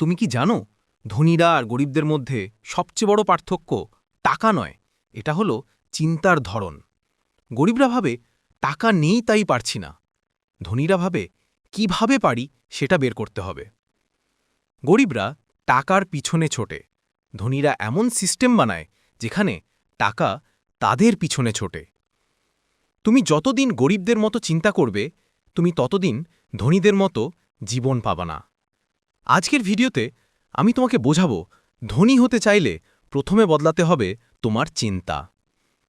তুমি কি জানো, ধনীরা আর গরিবদের মধ্যে সবচেয়ে বড় পার্থক্য টাকা নয়, এটা হলো চিন্তার ধরন। গরিবরা ভাবে, টাকা নেই তাই পারছি না। ধনীরা ভাবে, কীভাবে পারি সেটা বের করতে হবে। গরিবরা টাকার পিছনে ছোটে। ধনীরা এমন সিস্টেম বানায়, যেখানে টাকা তাদের পিছনে ছোটে। তুমি যতদিন গরিবদের মতো চিন্তা করবে, তুমি ততদিন ধনীদের মতো জীবন পাবা না। আজকের ভিডিওতে আমি তোমাকে বোঝাবো ধনী হতে চাইলে প্রথমে বদলাতে হবে তোমার চিন্তা।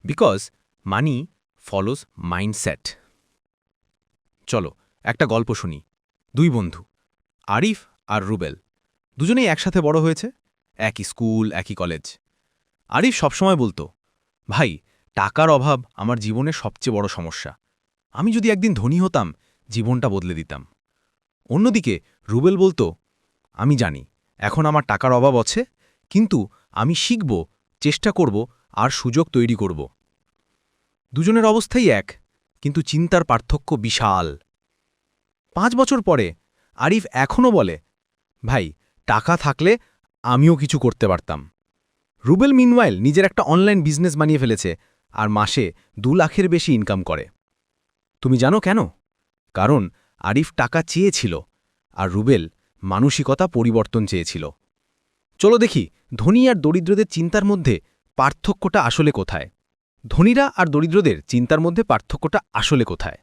বিকজ মানি ফলোজ মাইন্ডসেট চলো, একটা গল্প শুনি। দুই বন্ধু, আরিফ আর রুবেল। দুজনেই একসাথে বড় হয়েছে, একই স্কুল, একই কলেজ। আরিফ সবসময় বলতো, ভাই, টাকার অভাব আমার জীবনের সবচেয়ে বড় সমস্যা। আমি যদি একদিন ধনী হতাম, জীবনটা বদলে দিতাম। অন্যদিকে রুবেল বলতো আমি জানি, এখন আমার টাকার অভাব আছে, কিন্তু আমি শিখব, চেষ্টা করব, আর সুযোগ তৈরি করব। দুজনের অবস্থাই এক, কিন্তু চিন্তার পার্থক্য বিশাল। পাঁচ বছর পরে, আরিফ এখনও বলে, ভাই, টাকা থাকলে আমিও কিছু করতে পারতাম। রুবেল মিনওয়াইল নিজের একটা অনলাইন বিজনেস বানিয়ে ফেলেছে, আর মাসে দু লাখের বেশি ইনকাম করে। তুমি জানো কেন? কারণ আরিফ টাকা চেয়েছিল, আর রুবেল মানসিকতা পরিবর্তন চেয়েছিল। চলো দেখি, ধনী আর দরিদ্রদের চিন্তার মধ্যে পার্থক্যটা আসলে কোথায়? ধনীরা আর দরিদ্রদের চিন্তার মধ্যে পার্থক্যটা আসলে কোথায়?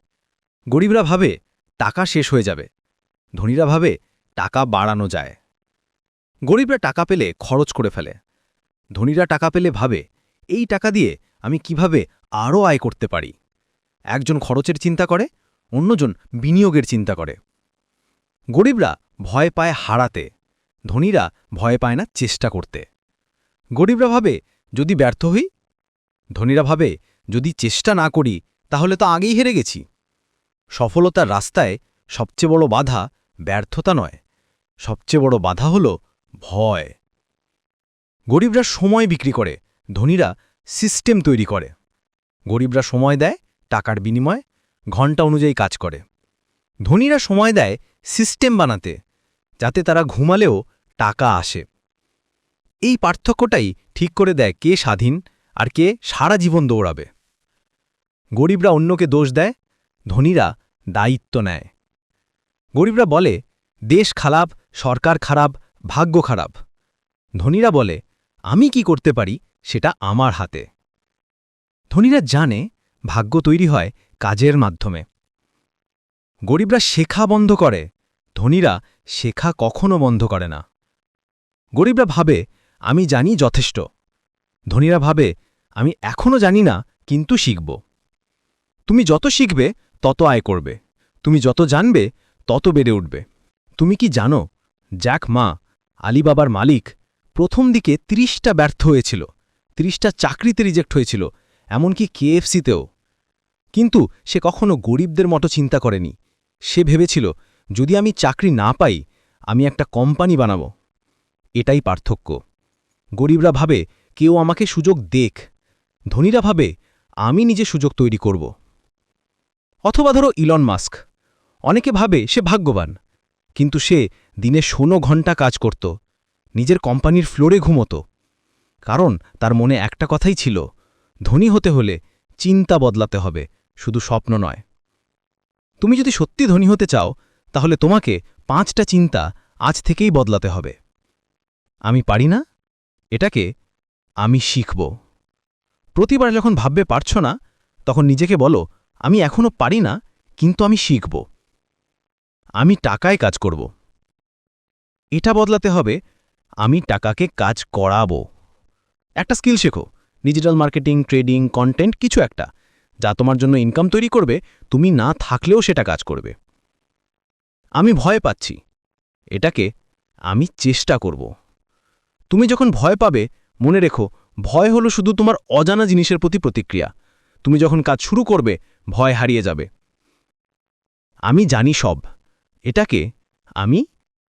গরিবরা ভাবে টাকা শেষ হয়ে যাবে, ধনীরা ভাবে টাকা বাড়ানো যায়। গরিবরা টাকা পেলে খরচ করে ফেলে, ধনীরা টাকা পেলে ভাবে, এই টাকা দিয়ে আমি কীভাবে আরও আয় করতে পারি? একজন খরচের চিন্তা করে, অন্যজন বিনিয়োগের চিন্তা করে। গরিবরা ভয় পায় হারাতে। ধনীরা ভয় পায় না চেষ্টা করতে। গরিবরা ভাবে, যদি ব্যর্থ হই? ধনীরা ভাবে, যদি চেষ্টা না করি, তাহলে তো আগেই হেরে গেছি। সফলতার রাস্তায় সবচেয়ে বড় বাধা ব্যর্থতা নয়। সবচেয়ে বড় বাধা হল ভয়। গরিবরা সময় বিক্রি করে, ধনীরা সিস্টেম তৈরি করে। গরিবরা সময় দেয় টাকার বিনিময় ঘণ্টা অনুযায়ী কাজ করে। ধনীরা সময় দেয় সিস্টেম বানাতে। যাতে তারা ঘুমালেও টাকা আসে। এই পার্থক্যটাই ঠিক করে দেয় কে স্বাধীন আর কে সারা জীবন দৌড়াবে। গরিবরা অন্যকে দোষ দেয়, ধনীরা দায়িত্ব নেয়। গরিবরা বলে, দেশ খারাপ, সরকার খারাপ, ভাগ্য খারাপ। ধনীরা বলে, আমি কি করতে পারি, সেটা আমার হাতে। ধনীরা জানে ভাগ্য তৈরি হয় কাজের মাধ্যমে। গরিবরা শেখা বন্ধ করে, ধনীরা শেখা কখনো বন্ধ করে না। গরিবরা ভাবে, আমি জানি যথেষ্ট। ধনীরা ভাবে, আমি এখনও জানি না, কিন্তু শিখব। তুমি যত শিখবে, তত আয় করবে। তুমি যত জানবে, তত বেড়ে উঠবে। তুমি কি জানো, জ্যাক মা, আলিবাবার মালিক, প্রথম দিকে ত্রিশটা ব্যর্থ হয়েছিল, ত্রিশটা চাকরিতে রিজেক্ট হয়েছিল, এমনকি কেএফসিতেও কিন্তু সে কখনো গরিবদের মতো চিন্তা করেনি। সে ভেবেছিল যদি আমি চাকরি না পাই, আমি একটা কোম্পানি বানাব। এটাই পার্থক্য। গরিবরা ভাবে, কেউ আমাকে সুযোগ দেখ। ধনীরা ভাবে, আমি নিজে সুযোগ তৈরি করব। অথবা ধরো ইলন মাস্ক অনেকে ভাবে, সে ভাগ্যবান। কিন্তু সে দিনে ষোলো ঘণ্টা কাজ করত। নিজের কোম্পানির ফ্লোরে ঘুমত। কারণ তার মনে একটা কথাই ছিল, ধনী হতে হলে চিন্তা বদলাতে হবে, শুধু স্বপ্ন নয়। তুমি যদি সত্যি ধনী হতে চাও তাহলে তোমাকে পাঁচটা চিন্তা আজ থেকেই বদলাতে হবে। আমি পারি না? এটাকে আমি শিখব। প্রতিবার যখন ভাববে পারছ না, তখন নিজেকে বলো, আমি এখনও পারি না, কিন্তু আমি শিখব। আমি টাকায় কাজ করব। এটা বদলাতে হবে, আমি টাকাকে কাজ করাবো। একটা স্কিল শেখো, ডিজিটাল মার্কেটিং, ট্রেডিং, কন্টেন্ট, কিছু একটা, যা তোমার জন্য ইনকাম তৈরি করবে, তুমি না থাকলেও সেটা কাজ করবে। আমি ভয় পাচ্ছি। এটাকে আমি চেষ্টা করব। তুমি যখন ভয় পাবে, মনে রেখো, ভয় হলো শুধু তোমার অজানা জিনিসের প্রতি প্রতিক্রিয়া। তুমি যখন কাজ শুরু করবে, ভয় হারিয়ে যাবে। আমি জানি সব। এটাকে আমি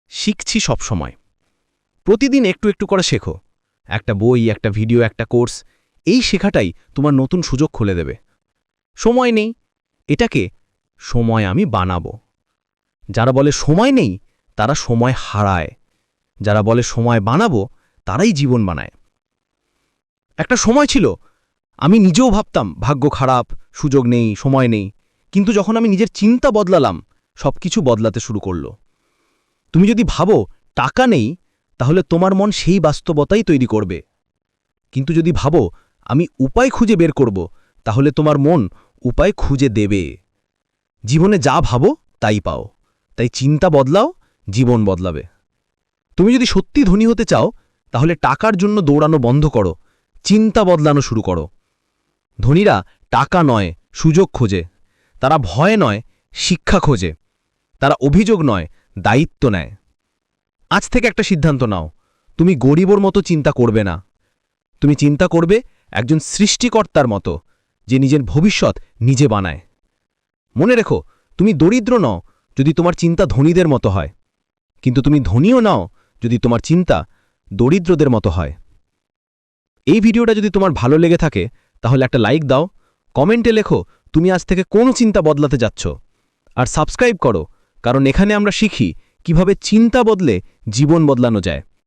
শিখছি সব সময় প্রতিদিন একটু একটু করে শেখো। একটা বই, একটা ভিডিও, একটা কোর্স, এই শেখাটাই তোমার নতুন সুযোগ খুলে দেবে। সময় নেই। এটাকে সময় আমি বানাবো। যারা বলে সময় নেই, তারা সময় হারায়। যারা বলে সময় বানাবো, তারাই জীবন বানায়। একটা সময় ছিল, আমি নিজেও ভাবতাম, ভাগ্য খারাপ, সুযোগ নেই, সময় নেই। কিন্তু যখন আমি নিজের চিন্তা বদলালাম সব কিছু বদলাতে শুরু করল। তুমি যদি ভাবো, টাকা নেই, তাহলে তোমার মন সেই বাস্তবতাই তৈরি করবে। কিন্তু যদি ভাবো, আমি উপায় খুঁজে বের করব, তাহলে তোমার মন উপায় খুঁজে দেবে। জীবনে যা ভাবো, তাই পাও। তাই চিন্তা বদলাও, জীবন বদলাবে। তুমি যদি সত্যি ধনী হতে চাও, তাহলে টাকার জন্য দৌড়ানো বন্ধ করো, চিন্তা বদলানো শুরু করো। ধনীরা টাকা নয়, সুযোগ খোঁজে। তারা ভয় নয়, শিক্ষা খোঁজে। তারা অভিযোগ নয়, দায়িত্ব নেয়। আজ থেকে একটা সিদ্ধান্ত নাও, তুমি গরিবর মতো চিন্তা করবে না। তুমি চিন্তা করবে একজন সৃষ্টিকর্তার মতো, যে নিজের ভবিষ্যৎ নিজে বানায়। মনে রেখো, তুমি দরিদ্র নও যদি তোমার চিন্তা ধনীদের মতো হয়। কিন্তু তুমি ধনীও নাও যদি তোমার চিন্তা দরিদ্রদের মতো হয়। এই ভিডিওটা যদি তোমার ভালো লেগে থাকে, তাহলে একটা লাইক দাও, কমেন্টে লেখো, তুমি আজ থেকে কোন চিন্তা বদলাতে যাচ্ছ। আর সাবস্ক্রাইব করো, কারণ এখানে আমরা শিখি কীভাবে চিন্তা বদলে জীবন বদলানো যায়।